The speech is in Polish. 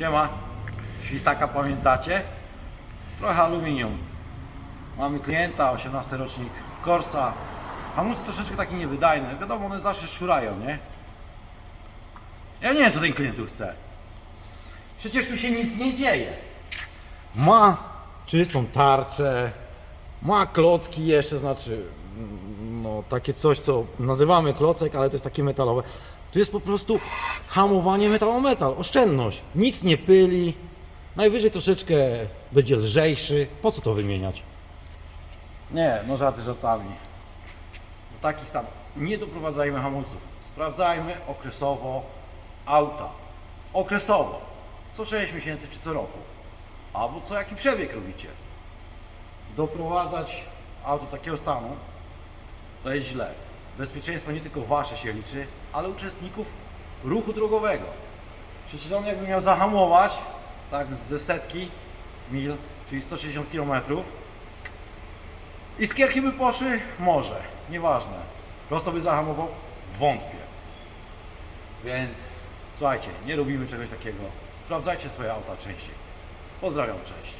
Siema, świstaka pamiętacie? Trochę aluminium. Mamy klienta, 18 rocznik Corsa. Hamulce troszeczkę takie niewydajne. Wiadomo, one zawsze szurają, nie? Ja nie wiem, co ten klient tu chce. Przecież tu się nic nie dzieje. Ma czystą tarczę, ma klocki jeszcze, znaczy, mm, no takie coś, co nazywamy klocek, ale to jest takie metalowe. To jest po prostu hamowanie metal-o-metal, oszczędność. Nic nie pyli, najwyżej troszeczkę będzie lżejszy. Po co to wymieniać? Nie, no żarty żartami. Do taki stan. Nie doprowadzajmy hamulców. Sprawdzajmy okresowo auta. Okresowo. Co 6 miesięcy czy co roku. Albo co jaki przebieg robicie. Doprowadzać auto takiego stanu to jest źle. Bezpieczeństwo nie tylko wasze się liczy, ale uczestników ruchu drogowego. Przecież on jakby miał zahamować, tak ze setki mil, czyli 160 km i skierki by poszły? Może, nieważne. Prosto by zahamował? Wątpię. Więc słuchajcie, nie robimy czegoś takiego. Sprawdzajcie swoje auta częściej. Pozdrawiam, cześć.